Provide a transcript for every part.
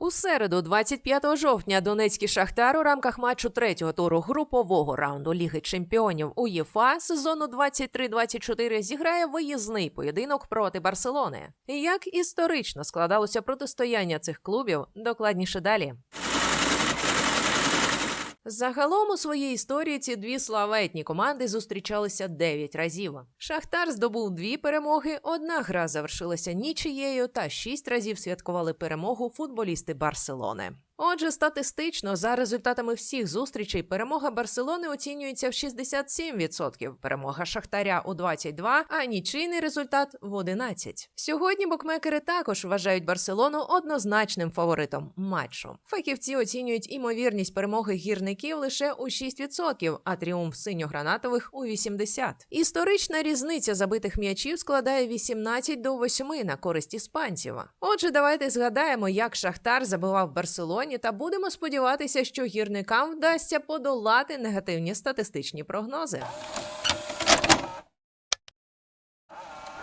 У середу, 25 жовтня, Донецький Шахтар у рамках матчу третього туру групового раунду Ліги Чемпіонів УЄФА сезону 23-24 зіграє виїзний поєдинок проти Барселони. Як історично складалося протистояння цих клубів, докладніше далі. Загалом у своїй історії ці дві славетні команди зустрічалися 9 разів. Шахтар здобув дві перемоги, одна гра завершилася нічиєю, та шість разів святкували перемогу футболісти Барселони. Отже, статистично, за результатами всіх зустрічей, перемога Барселони оцінюється в 67%, перемога Шахтаря у 22%, а нічийний результат в 11%. Сьогодні букмекери також вважають Барселону однозначним фаворитом матчу. Фахівці оцінюють імовірність перемоги гірників лише у 6%, а тріумф синьо-гранатових у 80%. Історична різниця забитих м'ячів складає 18 до 8 на користь іспанців. Отже, давайте згадаємо, як Шахтар забивав Барселоні, та будемо сподіватися, що гірникам вдасться подолати негативні статистичні прогнози.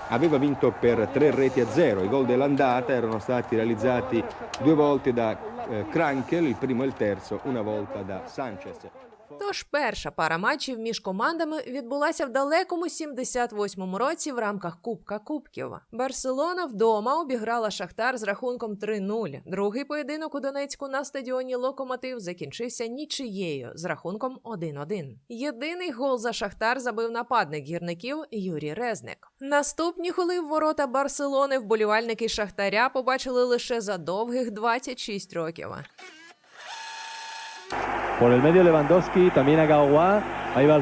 aveva vinto per tre reti a zero. I gol dell'andata erano stati realizzati due volte da eh, Krankel, il primo e il terzo, una volta da Sanchez. Тож перша пара матчів між командами відбулася в далекому 78-му році в рамках Кубка Кубків. Барселона вдома обіграла Шахтар з рахунком 3-0. Другий поєдинок у Донецьку на стадіоні Локомотив закінчився нічиєю з рахунком 1-1. Єдиний гол за Шахтар забив нападник гірників Юрій Резник. Наступні голи в ворота Барселони вболівальники Шахтаря побачили лише за довгих 26 років. Por el medio Lewandowski, también a Gawa. Ahí va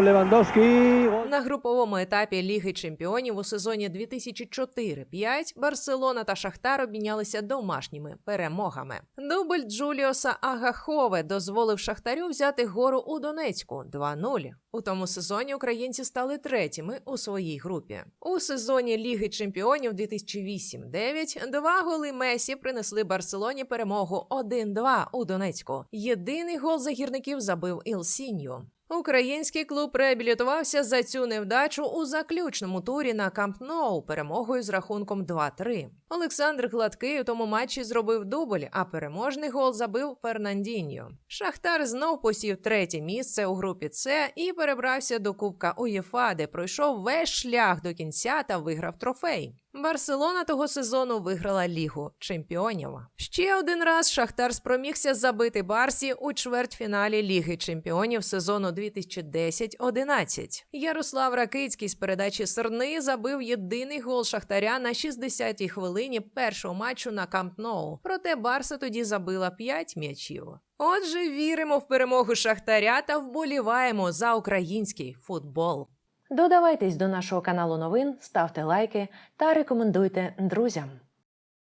Lewandowski. На груповому етапі Ліги Чемпіонів у сезоні 2004-5 Барселона та Шахтар обмінялися домашніми перемогами. Дубль Джуліоса Агахове дозволив Шахтарю взяти гору у Донецьку 2-0. У тому сезоні українці стали третіми у своїй групі. У сезоні Ліги Чемпіонів 2008-9 два голи Месі принесли Барселоні перемогу 1-2 у Донецьку. Єдиний гол за гірників забив Ілсіньо. one. Український клуб реабілітувався за цю невдачу у заключному турі на Камп Ноу перемогою з рахунком 2-3. Олександр Гладкий у тому матчі зробив дубль, а переможний гол забив Фернандіньо. Шахтар знов посів третє місце у групі С і перебрався до Кубка УЄФА, де пройшов весь шлях до кінця та виграв трофей. Барселона того сезону виграла Лігу чемпіонів. Ще один раз Шахтар спромігся забити Барсі у чвертьфіналі Ліги чемпіонів сезону 2010-11. Ярослав Ракицький з передачі Серни забив єдиний гол Шахтаря на 60-й хвилині першого матчу на Камп Ноу. Проте Барса тоді забила 5 м'ячів. Отже, віримо в перемогу Шахтаря та вболіваємо за український футбол. Додавайтесь до нашого каналу новин, ставте лайки та рекомендуйте друзям.